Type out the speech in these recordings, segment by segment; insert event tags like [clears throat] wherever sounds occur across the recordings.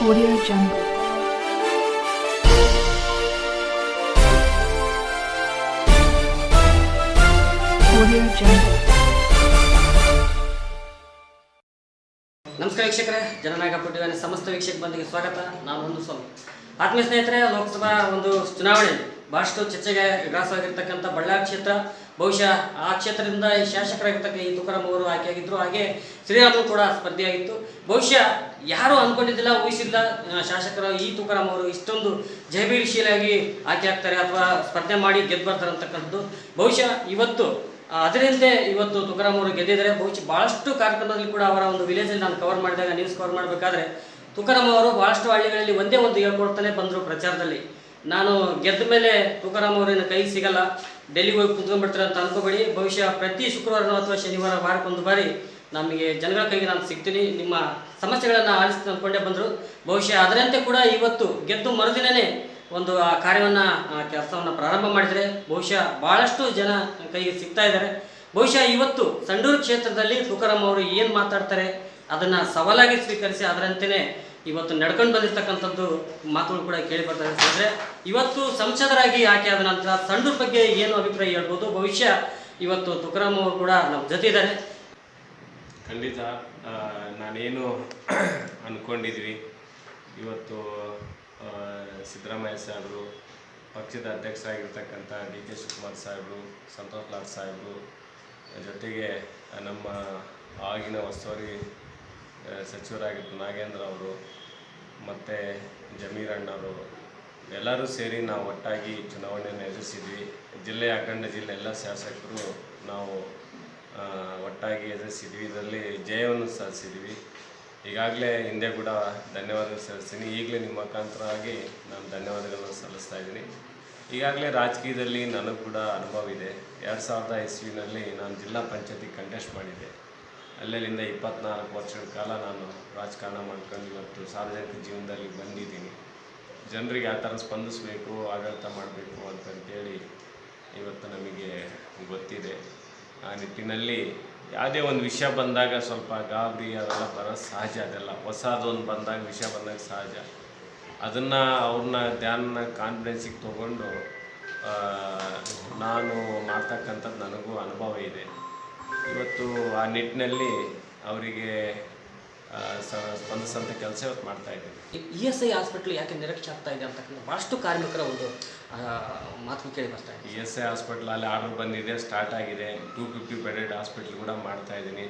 Audio Jungle. Audio Jungle. ನಮಸ್ಕಾರ ವೀಕ್ಷಕರೇ, ಜನನಾಯಕ ಪುಟ್ಟಿದ್ದಾನೆ ಸಮಸ್ತ ವೀಕ್ಷಕ ಬಂದಿಗೆ ಸ್ವಾಗತ ನಾನು ಒಂದು ಸ್ವಾಮಿ ಆತ್ಮೀಯ ಸ್ನೇಹಿತರೆ, ಲೋಕಸಭಾ ಒಂದು ಚುನಾವಣೆ ಬಹಳಷ್ಟು ಚರ್ಚೆಗೆ ಗ್ರಾಸವಾಗಿರ್ತಕ್ಕಂಥ ಬಳ್ಳಾರಿ ಕ್ಷೇತ್ರ, ಬಹುಶಃ ಆ ಕ್ಷೇತ್ರದಿಂದ ಈ ಶಾಸಕರಾಗಿರ್ತಕ್ಕ ಈ ತುಕಾರಾಮ್ ಅವರು ಆಯ್ಕೆಯಾಗಿದ್ದರು ಹಾಗೆ ಶ್ರೀರಾಮು ಕೂಡ ಸ್ಪರ್ಧೆಯಾಗಿತ್ತು. ಬಹುಶಃ ಯಾರು ಅಂದ್ಕೊಂಡಿದ್ದಿಲ್ಲ ಊಹಿಸಿಲ್ಲ ಶಾಸಕರ ಈ ತುಕಾರಾಮ್ ಅವರು ಇಷ್ಟೊಂದು ಜಯಬೀರಿಶೀಲಾಗಿ ಆಯ್ಕೆ ಆಗ್ತಾರೆ ಅಥವಾ ಸ್ಪರ್ಧೆ ಮಾಡಿ ಗೆದ್ದು ಬರ್ತಾರೆ ಅಂತಕ್ಕಂಥದ್ದು. ಬಹುಶಃ ಇವತ್ತು ಅದರಿಂದೇ ಇವತ್ತು ತುಕಾರಾಮ್ ಅವರು ಗೆದ್ದಿದ್ದಾರೆ. ಬಹುಶಃ ಬಹಳಷ್ಟು ಕಾರ್ಯಕ್ರಮದಲ್ಲಿ ಕೂಡ ಅವರ ಒಂದು ವಿಲೇಜಲ್ಲಿ ನಾನು ಕವರ್ ಮಾಡಿದಾಗ ನ್ಯೂಸ್ ಕವರ್ ಮಾಡಬೇಕಾದ್ರೆ ತುಕಾರಾಮ್ ಅವರು ಬಹಳಷ್ಟು ಹಳ್ಳಿಗಳಲ್ಲಿ ಒಂದೇ ಒಂದು ಹೇಳ್ಕೊಡ್ತಾನೆ ಬಂದರು ಪ್ರಚಾರದಲ್ಲಿ. ನಾನು ಗೆದ್ದ ಮೇಲೆ ತುಕಾರಾಮ್ ಅವರಿನ ಕೈ ಸಿಗಲ್ಲ, ಡೆಲ್ಲಿಗೆ ಹೋಗಿ ಕುತ್ಕೊಂಡ್ಬಿಡ್ತಾರೆ ಅಂತ ಅನ್ಕೋಬೇಡಿ. ಬಹುಶಃ ಪ್ರತಿ ಶುಕ್ರವಾರ ಅಥವಾ ಶನಿವಾರ ವಾರಕ್ಕೊಂದು ಬಾರಿ ನಮಗೆ ಜನಗಳ ಕೈಗೆ ನಾನು ಸಿಗ್ತೀನಿ. ನಿಮ್ಮ ಸಮಸ್ಯೆಗಳನ್ನು ಆಲಿಸ್ತೀನಿ ಅಂದ್ಕೊಂಡೇ ಬಂದರು. ಬಹುಶಃ ಅದರಂತೆ ಕೂಡ ಇವತ್ತು ಗೆದ್ದು ಮರುದಿನೇ ಒಂದು, ಆ, ಕಾರ್ಯವನ್ನು ಕೆಲಸವನ್ನು ಪ್ರಾರಂಭ ಮಾಡಿದರೆ ಬಹುಶಃ ಭಾಳಷ್ಟು ಜನ ಕೈಗೆ ಸಿಗ್ತಾ ಇದ್ದಾರೆ. ಬಹುಶಃ ಇವತ್ತು ಸಂಡೂರು ಕ್ಷೇತ್ರದಲ್ಲಿ ತುಕಾರಾಮ್ ಅವರು ಏನು ಮಾತಾಡ್ತಾರೆ, ಅದನ್ನು ಸವಾಲಾಗಿ ಸ್ವೀಕರಿಸಿ ಅದರಂತೆಯೇ ಇವತ್ತು ನಡ್ಕೊಂಡು ಬಂದಿರ್ತಕ್ಕಂಥದ್ದು ಮಾತುಗಳು ಕೂಡ ಕೇಳಿ ಬರ್ತಾ ಇದೆ. ಇವತ್ತು ಸಂಸದರಾಗಿ ಆಯ್ಕೆ ಆದ ನಂತರ ತಂಡದ ಬಗ್ಗೆ ಏನು ಅಭಿಪ್ರಾಯ ಹೇಳ್ಬೋದು? ಭವಿಷ್ಯ ಇವತ್ತು ತುಕಾರಾಮ್ ಅವರು ಕೂಡ ನಮ್ಮ ಜೊತೆ ಇದ್ದಾರೆ. ಖಂಡಿತ ನಾನೇನು [clears throat] ಅಂದ್ಕೊಂಡಿದ್ವಿ ಇವತ್ತು ಸಿದ್ದರಾಮಯ್ಯ ಸಾಹೇಬರು ಪಕ್ಷದ ಅಧ್ಯಕ್ಷರಾಗಿರ್ತಕ್ಕಂಥ ಡಿ ಕೆ ಶಿವಕುಮಾರ್ ಸಾಹೇಬರು ಸಂತೋಷ್ ಲಾಲ್ ಸಾಹೇಬರು ಜೊತೆಗೆ ನಮ್ಮ ಆಗಿನ ಉಸ್ತುವಾರಿ ಆ, ಸಚಿವರಾಗಿದ್ದು ನಾಗೇಂದ್ರ ಅವರು ಮತ್ತು ಜಮೀರ್ ಅಣ್ಣವರು, ಎಲ್ಲರೂ ಸೇರಿ ನಾವು ಒಟ್ಟಾಗಿ ಚುನಾವಣೆಯನ್ನು ಎದುರಿಸಿದ್ವಿ. ಜಿಲ್ಲೆಯ ಅಖಂಡ ಜಿಲ್ಲೆ ಎಲ್ಲ ಶಾಸಕರು ನಾವು ಒಟ್ಟಾಗಿ ಎದುರಿಸಿದ್ವಿ. ಇದರಲ್ಲಿ ಜಯವನ್ನು ಸಾಧಿಸಿದ್ವಿ. ಈಗಾಗಲೇ ಹಿಂದೆ ಕೂಡ ಧನ್ಯವಾದ ಸಲ್ಲಿಸ್ತೀನಿ. ಈಗಲೇ ನಿಮ್ಮ ಮುಖಾಂತರವಾಗಿ ನಾನು ಧನ್ಯವಾದಗಳನ್ನು ಸಲ್ಲಿಸ್ತಾ ಇದ್ದೀನಿ. ಈಗಾಗಲೇ ರಾಜಕೀಯದಲ್ಲಿ ನನಗೂ ಕೂಡ ಅನುಭವ ಇದೆ. ಎರಡು ಸಾವಿರದ ಇಸ್ವಿನಲ್ಲಿ ನಾನು ಜಿಲ್ಲಾ ಪಂಚಾಯತಿ ಕಂಟೆಸ್ಟ್ ಮಾಡಿದ್ದೆ. ಅಲ್ಲಿಂದ ಇಪ್ಪತ್ನಾಲ್ಕು ವರ್ಷಗಳ ಕಾಲ ನಾನು ರಾಜಕಾರಣ ಮಾಡ್ಕೊಂಡು ಇವತ್ತು ಸಾರ್ವಜನಿಕ ಜೀವನದಲ್ಲಿ ಬಂದಿದ್ದೀನಿ. ಜನರಿಗೆ ಆ ಥರ ಸ್ಪಂದಿಸಬೇಕು, ಆಡಳಿತ ಮಾಡಬೇಕು ಅಂತಂತೇಳಿ ಇವತ್ತು ನಮಗೆ ಗೊತ್ತಿದೆ. ಆ ನಿಟ್ಟಿನಲ್ಲಿ ಯಾವುದೇ ಒಂದು ವಿಷಯ ಬಂದಾಗ ಸ್ವಲ್ಪ ಗಾಬರಿ ಅದೆಲ್ಲ ಬರೋದು ಸಹಜ ಅದೆಲ್ಲ. ಹೊಸದೊಂದು ಬಂದಾಗ ವಿಷಯ ಬಂದಾಗ ಸಹಜ. ಅದನ್ನು ಅವ್ರನ್ನ ಧ್ಯಾನ ಕಾನ್ಫಿಡೆನ್ಸಿಗೆ ತೊಗೊಂಡು ನಾನು ಮಾಡ್ತಕ್ಕಂಥದ್ದು ನನಗೂ ಅನುಭವ ಇದೆ. ಇವತ್ತು ಆ ನಿಟ್ಟಿನಲ್ಲಿ ಅವರಿಗೆ ಸ್ಪಂದಿಸೋಂಥ ಕೆಲಸ ಇವತ್ತು ಮಾಡ್ತಾ ಇದ್ದೀವಿ. ಇ ಎಸ್ ಐ ಹಾಸ್ಪಿಟ್ಲ್ ಯಾಕೆ ನಿರೀಕ್ಷೆ ಆಗ್ತಾ ಇದೆ ಅಂತಕ್ಕಂಥ ಬಹಳಷ್ಟು ಕಾರ್ಮಿಕರ ಒಂದು ಮಾತು ಕೇಳಿ ಬರ್ತಾ ಇದೆ. ಇ ಎಸ್ ಐ ಹಾಸ್ಪಿಟ್ಲ್ ಅಲ್ಲಿ ಆರ್ಡರ್ ಬಂದಿದೆ ಸ್ಟಾರ್ಟ್ ಆಗಿದೆ. ಟೂ ಫಿಫ್ಟಿ ಬೆಡೆಡ್ ಹಾಸ್ಪಿಟ್ಲ್ ಕೂಡ ಮಾಡ್ತಾ ಇದ್ದೀನಿ.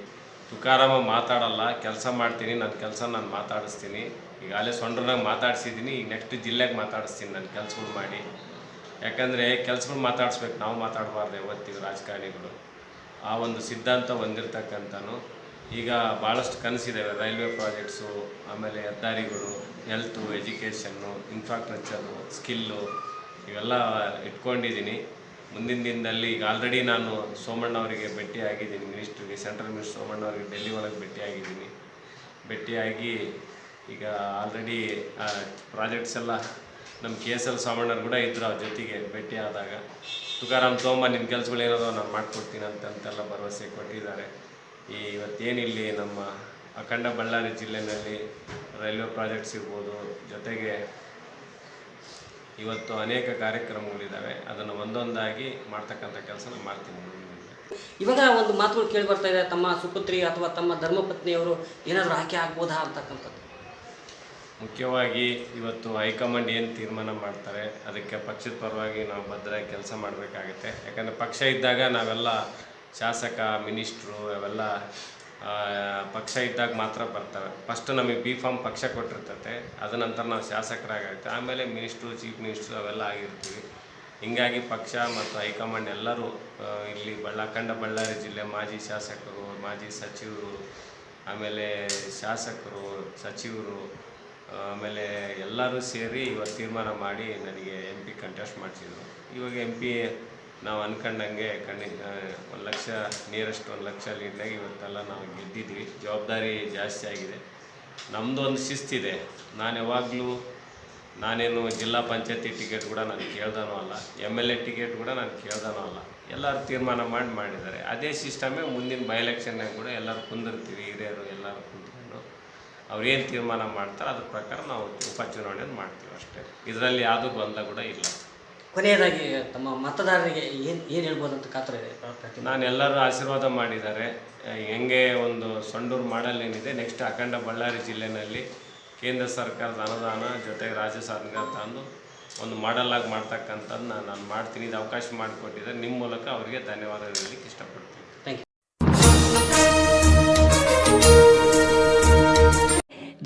ತುಕಾರಾಮ ಮಾತಾಡಲ್ಲ ಕೆಲಸ ಮಾಡ್ತೀನಿ ನನ್ನ ಕೆಲಸ ನಾನು ಮಾತಾಡಿಸ್ತೀನಿ. ಈಗ ಅಲ್ಲೇ ಸೊಂಡ್ರನಾಗ ಮಾತಾಡಿಸಿದ್ದೀನಿ ಈಗ ನೆಕ್ಸ್ಟ್ ಜಿಲ್ಲೆಗೆ ಮಾತಾಡಿಸ್ತೀನಿ ನನ್ನ ಕೆಲಸಗಳು ಮಾಡಿ. ಯಾಕಂದರೆ ಕೆಲಸಗಳು ಮಾತಾಡಿಸ್ಬೇಕು ನಾವು ಮಾತಾಡಬಾರ್ದು ಯಾವತ್ತಿಗೂ ರಾಜಕಾರಣಿಗಳು. ಆ ಒಂದು ಸಿದ್ಧಾಂತ ಹೊಂದಿರತಕ್ಕಂಥನು. ಈಗ ಭಾಳಷ್ಟು ಕನಸಿದ್ದಾವೆ ರೈಲ್ವೆ ಪ್ರಾಜೆಕ್ಟ್ಸು, ಆಮೇಲೆ ಹೆದ್ದಾರಿಗಳು, ಹೆಲ್ತು, ಎಜುಕೇಷನ್ನು, ಇನ್ಫ್ರಾಸ್ಟ್ರಕ್ಚರು, ಸ್ಕಿಲ್ಲು ಇವೆಲ್ಲ ಇಟ್ಕೊಂಡಿದ್ದೀನಿ. ಮುಂದಿನ ದಿನದಲ್ಲಿ ಈಗ ಆಲ್ರೆಡಿ ನಾನು ಸೋಮಣ್ಣ ಅವರಿಗೆ ಭೇಟಿ ಆಗಿದ್ದೀನಿ ಮಿನಿಸ್ಟ್ರಿಗೆ, ಸೆಂಟ್ರಲ್ ಮಿನಿಸ್ಟರ್ ಸೋಮಣ್ಣ ಅವರಿಗೆ ಡೆಲ್ಲಿ ಒಳಗೆ ಭೇಟಿ ಆಗಿದ್ದೀನಿ ಭೇಟಿಯಾಗಿ ಈಗ ಆಲ್ರೆಡಿ ಪ್ರಾಜೆಕ್ಟ್ಸ್ ಎಲ್ಲ ನಮ್ಮ ಕೆ ಎಸ್ ಎಲ್ ಸೋಮಣ್ಣರು ಕೂಡ ಇದ್ರು ಅವ್ರ ಜೊತೆಗೆ ಭೇಟಿ ಆದಾಗ. ತುಕಾರಾಮ್ ತೋಮ ನಿನ್ನ ಕೆಲಸಗಳು ಏನಾದ್ರು ನಾನು ಮಾಡಿಕೊಡ್ತೀನಿ ಅಂತಂತೆಲ್ಲ ಭರವಸೆ ಕೊಟ್ಟಿದ್ದಾರೆ. ಈ ಇವತ್ತೇನಿಲ್ಲಿ ನಮ್ಮ ಅಖಂಡ ಬಳ್ಳಾರಿ ಜಿಲ್ಲೆಯಲ್ಲಿ ರೈಲ್ವೆ ಪ್ರಾಜೆಕ್ಟ್ಸ್ ಇರ್ಬೋದು, ಜೊತೆಗೆ ಇವತ್ತು ಅನೇಕ ಕಾರ್ಯಕ್ರಮಗಳಿದ್ದಾವೆ ಅದನ್ನು ಒಂದೊಂದಾಗಿ ಮಾಡ್ತಕ್ಕಂಥ ಕೆಲಸ ಮಾಡ್ತೀನಿ. ಇವಾಗ ಒಂದು ಮಾತುಗಳು ಕೇಳಿ ಬರ್ತಾ ಇದೆ, ತಮ್ಮ ಸುಪುತ್ರಿ ಅಥವಾ ತಮ್ಮ ಧರ್ಮಪತ್ನಿಯವರು ಏನಾದರೂ ಆಯ್ಕೆ ಆಗ್ಬೋದಾ ಅಂತಕ್ಕಂಥದ್ದು? ಮುಖ್ಯವಾಗಿ ಇವತ್ತು ಹೈಕಮಾಂಡ್ ಏನು ತೀರ್ಮಾನ ಮಾಡ್ತಾರೆ, ಅದಕ್ಕೆ ಪಕ್ಷದ ಪರವಾಗಿ ನಾವು ಭದ್ರಾಗಿ ಕೆಲಸ ಮಾಡಬೇಕಾಗುತ್ತೆ. ಯಾಕಂದರೆ ಪಕ್ಷ ಇದ್ದಾಗ ನಾವೆಲ್ಲ ಶಾಸಕ, ಮಿನಿಸ್ಟ್ರು ಅವೆಲ್ಲ ಪಕ್ಷ ಇದ್ದಾಗ ಮಾತ್ರ ಬರ್ತವೆ ಫಸ್ಟ್ ನಮಗೆ ಬಿ ಫಾರ್ಮ್ ಪಕ್ಷ ಕೊಟ್ಟಿರ್ತತೆ, ಅದ ನಂತರ ನಾವು ಶಾಸಕರಾಗತ್ತೆ. ಆಮೇಲೆ ಮಿನಿಸ್ಟ್ರು, ಚೀಫ್ ಮಿನಿಸ್ಟ್ರು ಅವೆಲ್ಲ ಆಗಿರ್ತೀವಿ. ಹೀಗಾಗಿ ಪಕ್ಷ ಮತ್ತು ಹೈಕಮಾಂಡ್ ಎಲ್ಲರೂ ಇಲ್ಲಿ ಬಳ್ಳ, ಅಖಂಡ ಬಳ್ಳಾರಿ ಜಿಲ್ಲೆ ಮಾಜಿ ಶಾಸಕರು, ಮಾಜಿ ಸಚಿವರು, ಆಮೇಲೆ ಶಾಸಕರು, ಸಚಿವರು ಆಮೇಲೆ ಎಲ್ಲರೂ ಸೇರಿ ಇವತ್ತು ತೀರ್ಮಾನ ಮಾಡಿ ನನಗೆ ಎಂ ಪಿ ಕಂಟೆಸ್ಟ್ ಮಾಡಿಸಿದ್ರು. ಇವಾಗ ಎಂ ಪಿ ನಾವು ಅಂದ್ಕೊಂಡಂಗೆ ಕಣ್ಣಿ ಒಂದು ಲಕ್ಷ ನಿಯರೆಸ್ಟ್ ಒಂದು ಲಕ್ಷ ಲೀಡ್ನಾಗ ಇವತ್ತೆಲ್ಲ ನಾವು ಗೆದ್ದಿದ್ವಿ. ಜವಾಬ್ದಾರಿ ಜಾಸ್ತಿ ಆಗಿದೆ. ನಮ್ಮದು ಒಂದು ಶಿಸ್ತಿದೆ. ನಾನು ಯಾವಾಗಲೂ, ನಾನೇನು ಜಿಲ್ಲಾ ಪಂಚಾಯತಿ ಟಿಕೆಟ್ ಕೂಡ ನಾನು ಕೇಳ್ದಾನೂ ಅಲ್ಲ ಎಂ ಎಲ್ ಎ ಟಿಕೆಟ್ ಕೂಡ ನಾನು ಕೇಳ್ದಾನೂ ಅಲ್ಲ. ಎಲ್ಲರೂ ತೀರ್ಮಾನ ಮಾಡಿ ಮಾಡಿದ್ದಾರೆ. ಅದೇ ಸಿಸ್ಟಮೇ ಮುಂದಿನ ಬೈ ಎಲೆಕ್ಷನ್ನಾಗ ಕೂಡ ಎಲ್ಲರೂ ಕುಂದಿರ್ತೀವಿ, ಹಿರಿಯರು ಎಲ್ಲರೂ ಕುಂತ್ಕೊಂಡು. ಅವ್ರು ಏನು ತೀರ್ಮಾನ ಮಾಡ್ತಾರೆ ಅದ್ರ ಪ್ರಕಾರ ನಾವು ಉಪಚುನಾವಣೆಯನ್ನು ಮಾಡ್ತೀವಿ ಅಷ್ಟೇ. ಇದರಲ್ಲಿ ಯಾವುದೂ ಗೊಂದಲ ಕೂಡ ಇಲ್ಲ. ಕೊನೆಯದಾಗಿ ತಮ್ಮ ಮತದಾರರಿಗೆ ಏನು ಏನು ಹೇಳ್ಬೋದು ಅಂತ ಕಾತರ ಇದೆ ನಾನು ಎಲ್ಲರೂ ಆಶೀರ್ವಾದ ಮಾಡಿದ್ದಾರೆ. ಹೆಂಗೆ ಒಂದು ಸಂಡೂರು ಮಾಡಲ್ ಏನಿದೆ ನೆಕ್ಸ್ಟ್ ಅಖಂಡ ಬಳ್ಳಾರಿ ಜಿಲ್ಲೆಯಲ್ಲಿ ಕೇಂದ್ರ ಸರ್ಕಾರದ ಅನುದಾನ ಜೊತೆಗೆ ರಾಜ್ಯ ಸರ್ಕಾರ ತಂದು ಒಂದು ಮಾಡಲ್ ಆಗಿ ನಾನು ನಾನು ಮಾಡ್ತೀನಿ ಇದು ಅವಕಾಶ ಮಾಡಿಕೊಟ್ಟಿದ್ದಾರೆ. ನಿಮ್ಮ ಮೂಲಕ ಅವರಿಗೆ ಧನ್ಯವಾದ ಹೇಳಲಿಕ್ಕೆ ಇಷ್ಟಪಡ್ತೀನಿ.